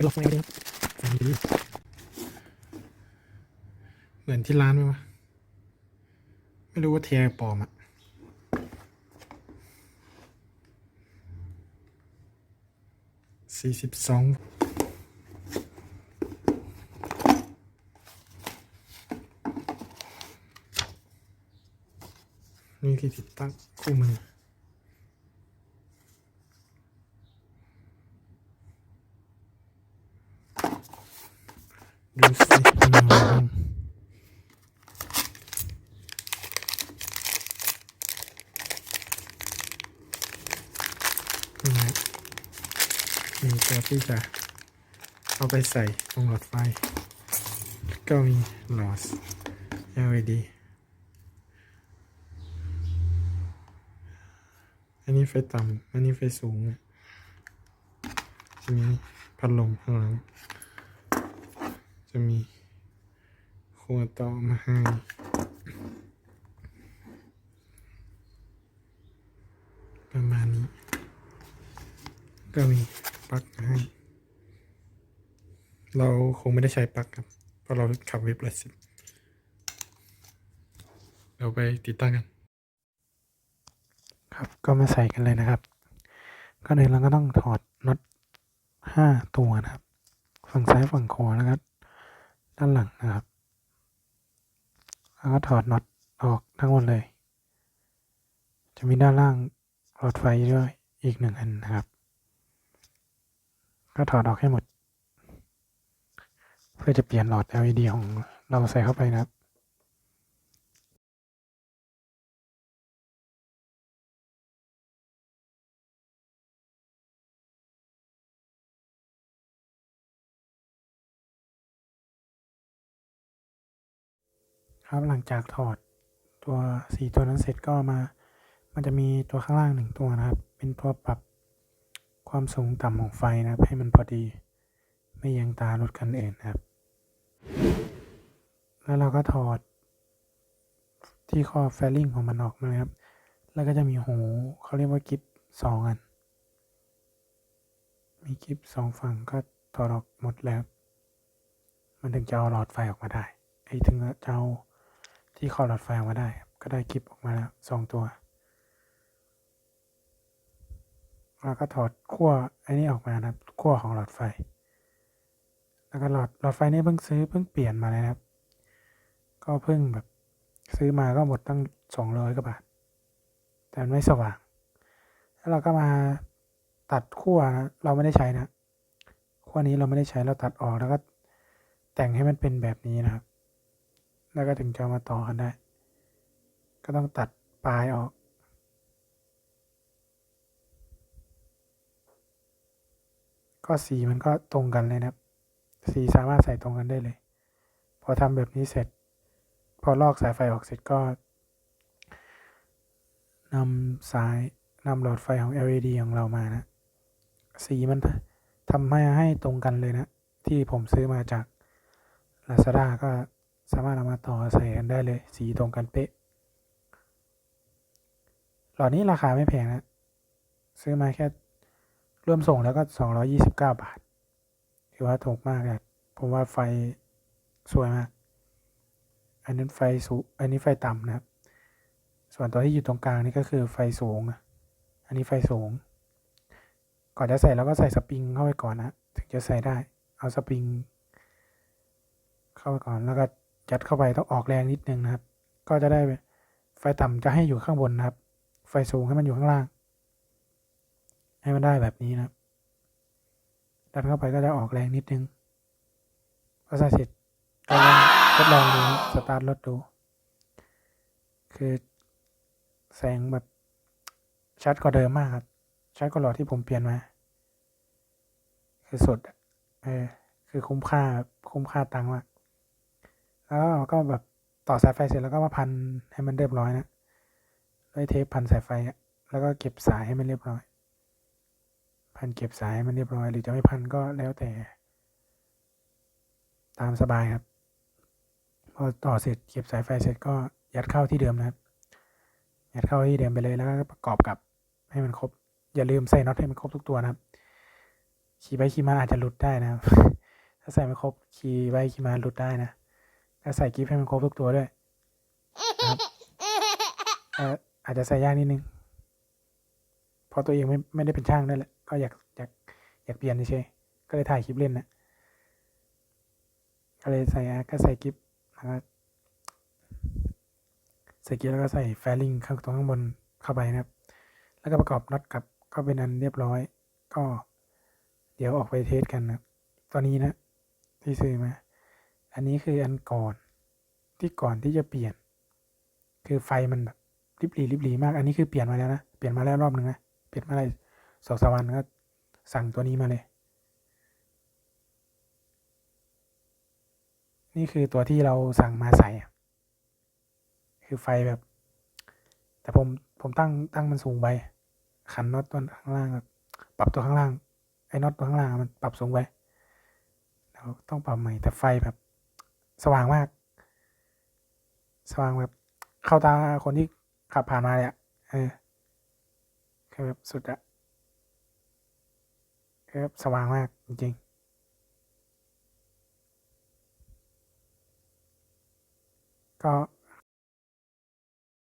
เป็นหลอดไฟเลยครับเหมือนที่ร้านไหมวะไม่รู้ว่าเทียร์ปลอมอะสี่สิบสองนี่ที่ติดตั้งคู่มือ ดูสิมันมาบ้างนี่นะมีตัวที่จะเอาไปใส่ตรงหลอดไฟ ก็มีหลอด LED อันนี้ไฟต่ำ อันนี้ไฟสูงอะจะมีพัดลมข้างหลัง จะมีครัวเตามาให้ประมาณนี้ ก็มีปลั๊กให้ เราคงไม่ได้ใช้ปลั๊กครับ เพราะเราขับเว็บไลสิเราไปติดตั้งกัน ครับก็มาใส่กันเลยนะครับ ก็เลยเราก็ต้องถอดน็อตห้าตัวนะครับ ฝั่งซ้ายฝั่งขวาแล้วก็ ด้านหลังนะครับแล้วก็ถอดน็อตออกทั้งหมดเลย จะมีด้านล่างหลอดไฟด้วยอีกหนึ่งอันนะครับ ก็ถอดออกให้หมด เพื่อจะเปลี่ยนหลอด LED ของเราใส่เข้าไปนะครับ ครับหลังจากถอดตัวสีตัวนั้นเสร็จก็มา มันจะมีตัวข้างล่างหนึ่งตัวนะครับ เป็นตัวปรับความสูงต่ำของไฟนะครับ ให้มันพอดี ไม่ยังตารถคันอื่นนะครับ แล้วเราก็ถอด ที่ข้อแฟลลิงของมันออกมานะครับ แล้วก็จะมีหูเขาเรียกว่ากิฟสองอัน มีกิฟสองฝั่งก็ถอดออกหมดแล้ว มันถึงจะเอาหลอดไฟออกมาได้ไอ้ถึงจะเอา ที่คอหลอดไฟออกมาได้ ก็ได้คลิปออกมาแล้วสองตัวแล้วก็ถอดขั้วไอ้นี้ออกมานะครับขั้วของหลอดไฟ แล้วก็หลอดหลอดไฟนี่เพิ่งซื้อเพิ่งเปลี่ยนมาเลยนะครับ ก็เพิ่งแบบซื้อมาก็หมดตั้งสองร้อยกว่าบาท แต่มันไม่สว่าง แล้วเราก็มาตัดขั้วนะเราไม่ได้ใช้นะขั้วนี้เราไม่ได้ใช้เราตัดออกแล้วก็แต่งให้มันเป็นแบบนี้นะครับ แล้วก็ถึงจะมาต่อกันได้ ก็ต้องตัดปลายออกก็สีมันก็ตรงกันเลยนะครับ สีสามารถใส่ตรงกันได้เลย พอทำแบบนี้เสร็จ พอลอกสายไฟออกเสร็จก็นำสายนำหลอดไฟของ LED ของเรามานะ สีมันทำให้ให้ตรงกันเลยนะ ที่ผมซื้อมาจาก Lazada ก็ สามารถเอามาต่อใส่กันได้เลย สีตรงกันเป๊ะ หลอดนี้ราคาไม่แพงนะ ซื้อมาแค่ร่วมส่งแล้วก็สองร้อยี่สิบเก้าบาท ถือว่าถูกมากเลยผมว่าไฟสวยมาก อันนั้นไฟสูง อันนี้ไฟต่ำนะครับ ส่วนตัวที่อยู่ตรงกลางนี่ก็คือไฟสูง อันนี้ไฟสูง ก่อนจะใส่เราก็ใส่สปริงเข้าไปก่อนนะ ถึงจะใส่ได้ เอาสปริงเข้าไปก่อนแล้วก็ ยัดเข้าไปต้องออกแรงนิดนึงนะครับ ก็จะได้ไฟต่ำจะให้อยู่ข้างบนนะครับ ไฟสูงให้มันอยู่ข้างล่าง ให้มันได้แบบนี้นะครับดันเข้าไปก็จะออกแรงนิดนึงพอใส่เสร็จก็ลองทดลองดูสตาร์ทรถดู คือแสงแบบชัดกว่าเดิมมากครับชัดกว่าหลอดที่ผมเปลี่ยนมา คือสดเออคือคุ้มค่าคุ้มค่าตังค์มาก แล้วก็แบบต่อสายไฟเสร็จแล้วก็มาพันให้มันเรียบร้อยนะด้วยเทปพันสายไฟแล้วก็เก็บสายให้มันเรียบร้อย พันเก็บสายให้มันเรียบร้อย หรือจะไม่พันก็แล้วแต่ ตามสบายครับ พอต่อเสร็จเก็บสายไฟเสร็จก็ยัดเข้าที่เดิมนะครับ ยัดเข้าที่เดิมไปเลยแล้วก็ประกอบกับให้มันครบ อย่าลืมใส่น็อตให้มันครบทุกตัวนะครับ ขี่ไปขี่มาอาจจะหลุดได้นะครับ ถ้าใส่ไม่ครบขี่ไปขี่มาหลุดได้นะ ถ้าใส่กิฟให้มันครบทุกตัวด้วยนะครับเอ่ออาจจะใส่ยากนิดนึงเพราะตัวเองไม่ไม่ได้เป็นช่างด้วยแหละก็อยากอยากอยากเปลี่ยนเฉยๆก็เลยถ่ายคลิปเล่นนะก็เลยใส่อะก็ใส่กิฟแล้วก็ใส่กิฟแล้วก็ใส่แฟลิงข้างตรงข้างบนเข้าไปนะครับ แล้วก็ประกอบน็อตกลับก็เป็นอันเรียบร้อย ก็เดี๋ยวออกไปเทสกันนะครับตอนนี้นะที่ซื้อมา อันนี้คืออันก่อนที่ก่อนที่จะเปลี่ยน คือไฟมันแบบริบหรี่ริบหรี่มาก อันนี้คือเปลี่ยนมาแล้วนะ เปลี่ยนมาแล้วรอบหนึ่งนะ เปลี่ยนมาอะไรสองสามวันก็สั่งตัวนี้มาเลย นี่คือตัวที่เราสั่งมาใส่ คือไฟแบบ แต่ผมผมตั้งตั้งมันสูงไป ขันน็อตตัวข้างล่างปรับตัวข้างล่าง ไอ้น็อตตัวข้างล่างมันปรับสูงไปเราต้องปรับใหม่แต่ไฟแบบ สว่างมาก สว่างแบบ เข้าตาคนที่ขับผ่านมาเลยอะเออคือแบบสุดอะคือแบบสว่างมากจริงๆก็